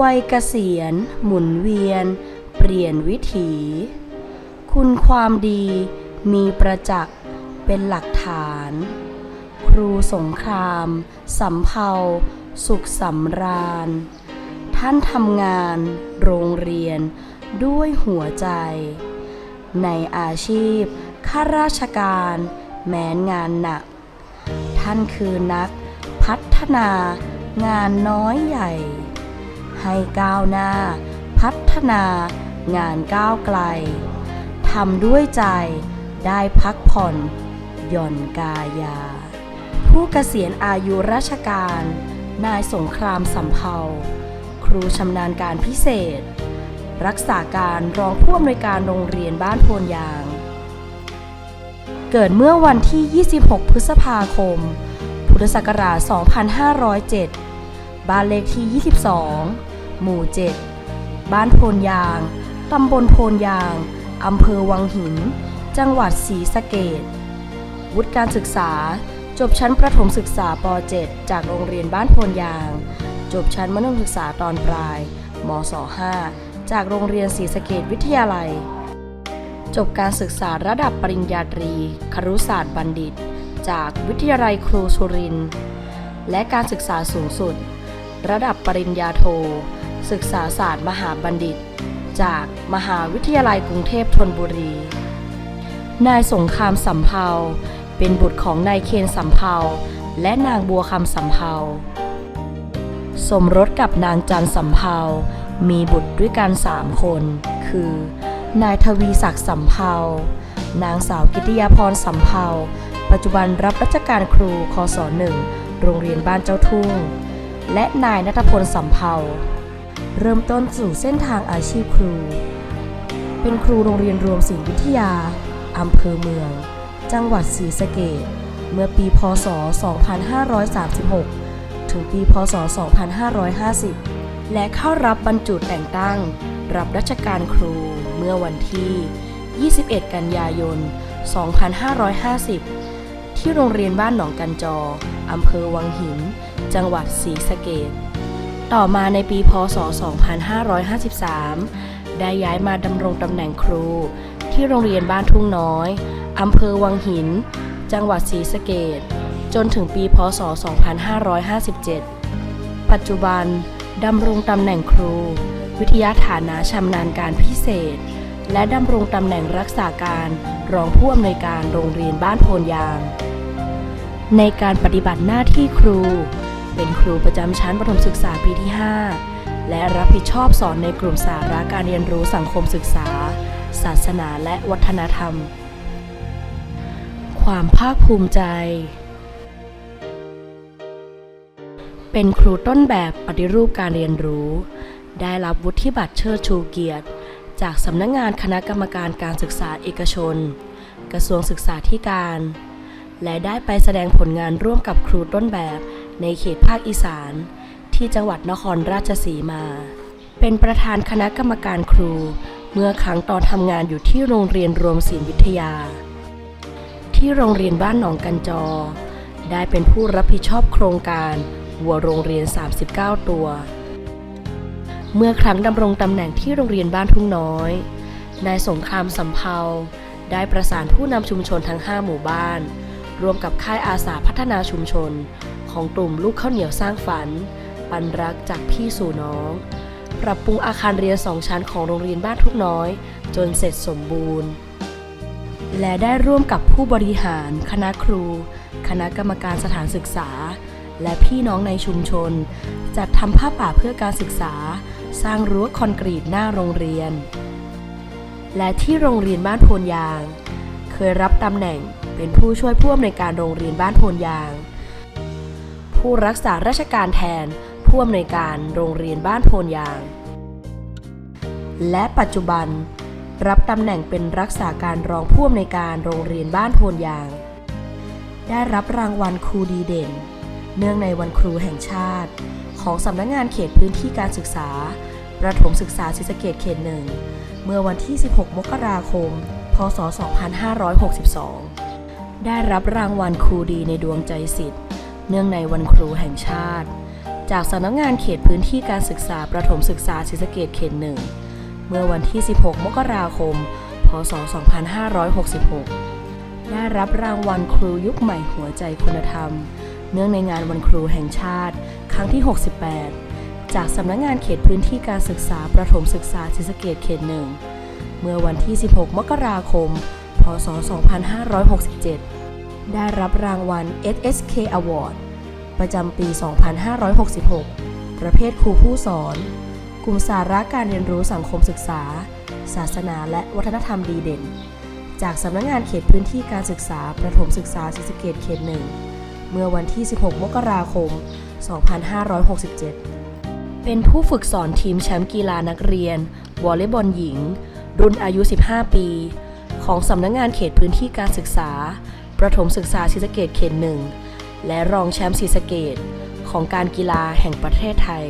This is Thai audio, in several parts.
วัยเกษียณ หมุนเวียน เปลี่ยนวิถี คุณความดีมีประจักษ์เป็นหลักฐาน ครูสงครามสำเภาสุขสำราญ ท่านทำงานโรงเรียนด้วยหัวใจ ในอาชีพข้าราชการแม้นงานหนัก ท่านคือนักพัฒนางานน้อยใหญ่ ให้ก้าวหน้า พัฒนางานก้าวไกลทำด้วยใจได้พักผ่อน หย่อนกายา ผู้เกษียณอายุราชการ นายสงครามสำเภาครูชำนาญการพิเศษ รักษาการรองผู้อำนวยการโรงเรียนบ้านโพนยาง เกิดเมื่อวันที่ 26 พฤษภาคม พุทธศักราช 2507 บ้านเลขที่ 22 หมู่ 7 บ้านโพนยาง ตำบลโพนยาง อำเภอวังหิน จังหวัดศรีสะเกดวุฒิการศึกษา จบชั้นประถมศึกษาป .7 จากโรงเรียนบ้านโพนยาง จบชั้นมัธยมศึกษาตอนปลายมศ .5 จากโรงเรียนศรีสะเกดวิทยาลัย จบการศึกษาระดับปริญญาตรี ครุศาสตร์บัณฑิต จากวิทยาลัยครูสุรินทร์และการศึกษาสูงสุด ระดับปริญญาโท ศึกษาศาสตร์มหาบัณฑิต จากมหาวิทยาลัยกรุงเทพธนบุรี นายสงครามสำเภาเป็นบุตรของนายเคนสำเภาและนางบัวคำสำเภาสมรสกับนางจันสำเภามีบุตรด้วยกันสามคน คือ นายทวีศักดิ์สำเภานางสาวกิติยาพรสำเภาปัจจุบันรับราชการครูคศหนึ่งโรงเรียนบ้านเจ้าทุ่ง และนายนัทพลสำเภา เริ่มต้นสู่เส้นทางอาชีพครู เป็นครูโรงเรียนรวมศิลปวิทยา อำเภอเมือง จังหวัดศรีสะเกษเมื่อปีพศ 2536 ถึงปีพศ 2550 และเข้ารับบรรจุแต่งตั้ง รับราชการครูเมื่อวันที่ 21 กันยายน 2550 ที่โรงเรียนบ้านหนองกันจอ อำเภอวังหิน จังหวัดศรีสะเกษ ต่อมาในปีพศ 2553 ได้ย้ายมาดำรงตำแหน่งครู ที่โรงเรียนบ้านทุ่งน้อยอำเภอวังหิน จังหวัดศรีสะเกษจนถึงปีพศ 2557 ปัจจุบันดำรงตำแหน่งครู วิทยาฐานะชำนาญการพิเศษ และดำรงตำแหน่งรักษาการรองผู้อำนวยการโรงเรียนบ้านโพนยาง ในการปฏิบัติหน้าที่ครู เป็นครูประจำชั้นประถมศึกษาปีที่ 5 และรับผิดชอบสอนในกลุ่มสาระการเรียนรู้สังคมศึกษา ศาสนาและวัฒนธรรม ความภาคภูมิใจ เป็นครูต้นแบบปฏิรูปการเรียนรู้ ได้รับวุฒิบัตรเชิดชูเกียรติ จากสำนักงงานคณะกรรมการการศึกษาเอกชน กระทรวงศึกษาธิการ และได้ไปแสดงผลงานร่วมกับครูต้นแบบ ในเขตภาคอีสาน ที่จังหวัดนครราชสีมา เป็นประธานคณะกรรมการครู เมื่อครั้งตอนทำงานอยู่ที่โรงเรียนรวมศิลปวิทยา ที่โรงเรียนบ้านหนองกันจอ ได้เป็นผู้รับผิดชอบโครงการวัวโรงเรียน 39 ตัว เมื่อครั้งดำรงตำแหน่งที่โรงเรียนบ้านทุ่งน้อย นายสงครามสำเภาได้ประสานผู้นำชุมชนทั้ง 5 หมู่บ้าน รวมกับค่ายอาสาพัฒนาชุมชน ของกลุ่มลูกข้าวเหนียวสร้างฝัน ปันรักจากพี่สู่น้อง ปรับปรุงอาคารเรียนสองชั้นของโรงเรียนบ้านทุ่งน้อย จนเสร็จสมบูรณ์ และได้ร่วมกับผู้บริหาร คณะครู คณะกรรมการสถานศึกษา และพี่น้องในชุมชน จัดทำผ้าป่าเพื่อการศึกษา สร้างรั้วคอนกรีตหน้าโรงเรียน และที่โรงเรียนบ้านโพนยาง เคยรับตำแหน่งเป็นผู้ช่วยผู้อำนวยการโรงเรียนบ้านโพนยาง ผู้รักษาราชการแทนผู้อำนวยการโรงเรียนบ้านโพนยาง และปัจจุบัน รับตำแหน่งเป็นรักษาการรองผู้อำนวยการโรงเรียนบ้านโพนยาง ได้รับรางวัลครูดีเด่น เนื่องในวันครูแห่งชาติ ของสำนักงานเขตพื้นที่การศึกษา ประถมศึกษาศรีสะเกดเขตหนึ่งเมื่อวันที่ 16 มกราคม พศ 2562 ได้รับรางวัลครูดีในดวงใจสิทธิ์ เนื่องในวันครูแห่งชาติ จากสำนักงานเขตพื้นที่การศึกษาประถมศึกษาศรีสะเกดเขตหนึ่งเมื่อวันที่ 16 มกราคม พศ 2566 ได้รับรางวัลครูยุคใหม่หัวใจคุณธรรม เนื่องในงานวันครูแห่งชาติ ครั้งที่ 68 จากสำนักงานเขตพื้นที่การศึกษาประถมศึกษาศรีสะเกดเขตหนึ่งเมื่อวันที่ 16 มกราคม พศ 2567 ได้รับรางวัล SSK Award ประจำปี 2566 ประเภทครูผู้สอน กลุ่มสาระการเรียนรู้สังคมศึกษา ศาสนาและวัฒนธรรมดีเด่น จากสำนักงานเขตพื้นที่การศึกษาประถมศึกษาศรีสะเกดเขตหนึ่ง เมื่อวันที่ 16 มกราคม 2567 เป็นผู้ฝึกสอนทีมแชมป์กีฬานักเรียนวอลเลย์บอลหญิง รุ่นอายุ 15 ปี ของสำนักงานเขตพื้นที่การศึกษา ประถมศึกษาศรีสะเกดเขตหนึ่ง และรองแชมป์ศรีสะเกดของการกีฬาแห่งประเทศไทย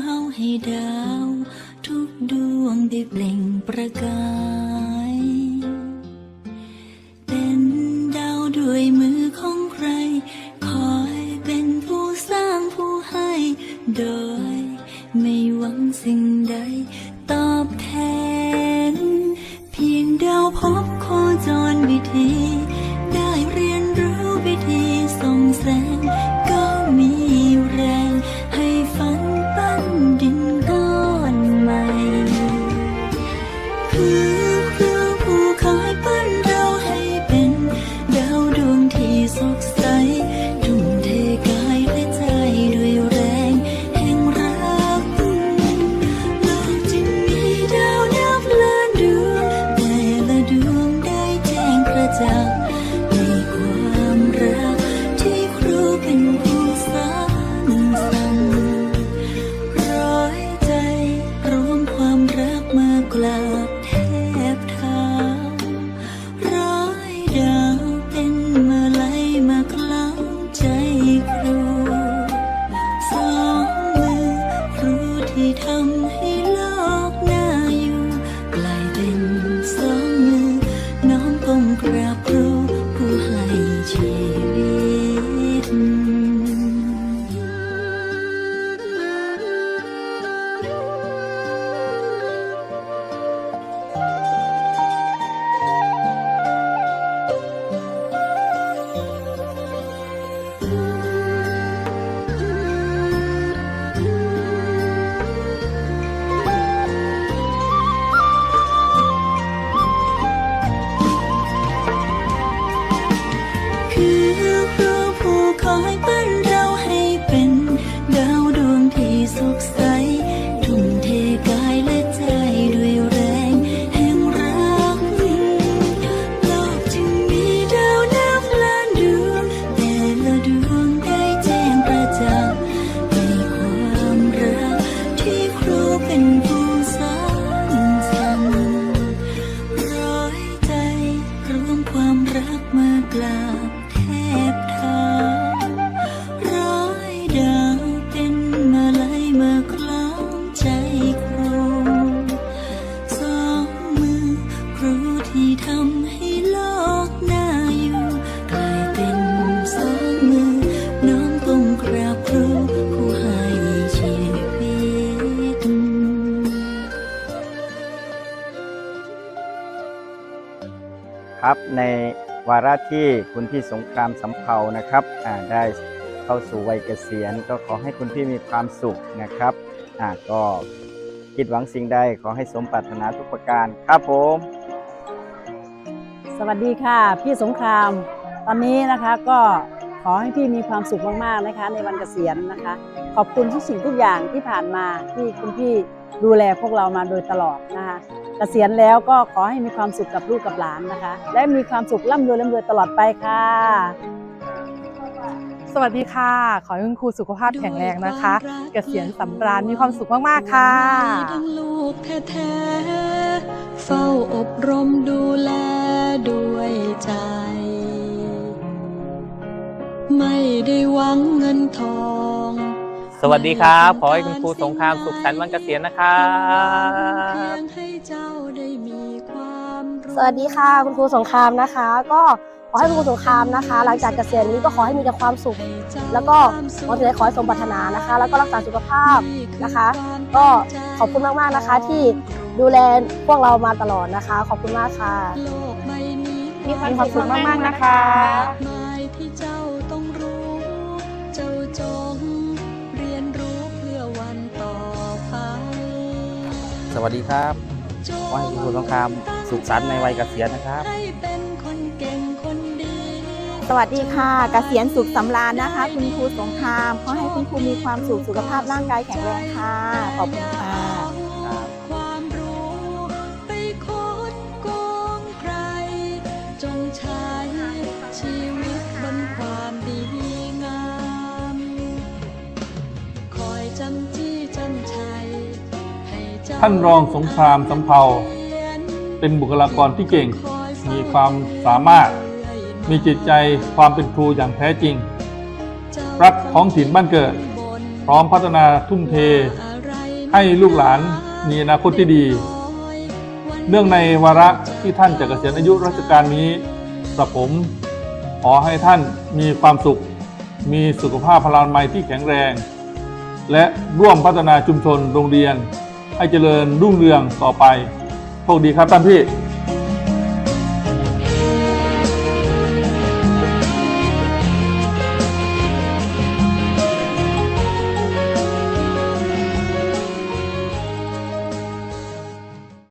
าวให้ดาว ทุกดวงได้เปล่งประกาย ครับในวาระที่คุณพี่สงครามสำเภานะครับอ่าได้เข้าสู่วัยเกษียณ ก็ขอให้คุณพี่มีความสุขนะครับอ่าก็คิดหวังสิ่งใดขอให้สมปรารถนาทุกประการครับผม สวัสดีค่ะ พี่สงคราม ตอนนี้นะคะก็ขอให้พี่มีความสุขมากๆนะคะ ในวันเกษียณนะคะ ขอบคุณทุกสิ่งทุกอย่างที่ผ่านมาที่คุณพี่ดูแลพวกเรามาโดยตลอดนะคะ เกษียณแล้วก็ขอให้มีความสุขกับลูกกับหลานนะคะ และมีความสุขร่ำรวยร่ำรวยตลอดไปค่ะ สวัสดีค่ะ ขอให้คุณครูสุขภาพแข็งแรงนะคะ เกษียณสำราญมีความสุขมากๆค่ะดังลูกแท้ๆเฝ้าอบรมดูแลด้วยใจ ไม่ได้หวังเงินทอง สวัสดีครับ ขอให้คุณครูสงครามสุขสันต์วันเกษียณนะครับให้เจ้าได้มีความรู้สวัสดีค่ะ คุณครูสงครามนะคะ ก็ขอให้คุณครูสงครามนะคะ หลังจากเกษียณนี้ก็ขอให้มีแต่ความสุข แล้วก็หวังถึงขอให้สมปรารถนานะคะ แล้วก็รักษาสุขภาพนะคะ ก็ขอบคุณมากๆนะคะ ที่ดูแลพวกเรามาตลอดนะคะ ขอบคุณมากค่ะโลกใบนี้มีความสุขมากๆนะคะ สวัสดีครับขอให้คุณครูสงครามสุขสันต์ในวัยเกษียณนะครับให้เป็นคนเก่งคนดีสวัสดีค่ะกเกษียณสุขสำราญนะคะ คุณครูสงคราม ขอให้คุณครูมีความสุขสุขภาพร่างกายแข็งแรงค่ะ ขอบคุณค่ะ ท่านรองสงครามสำเภาเป็นบุคลากรที่เก่ง มีความสามารถ มีจิตใจความเป็นครูอย่างแท้จริง รักท้องถิ่นบ้านเกิด พร้อมพัฒนาทุ่มเท ให้ลูกหลานมีอนาคตที่ดี เนื่องในวาระที่ท่านจะเกษียณอายุราชการนี้กระผม ขอให้ท่านมีความสุข มีสุขภาพพลานามัยที่แข็งแรง และร่วมพัฒนาชุมชนโรงเรียน ให้เจริญรุ่งเรืองต่อไป โชคดีครับท่านพี่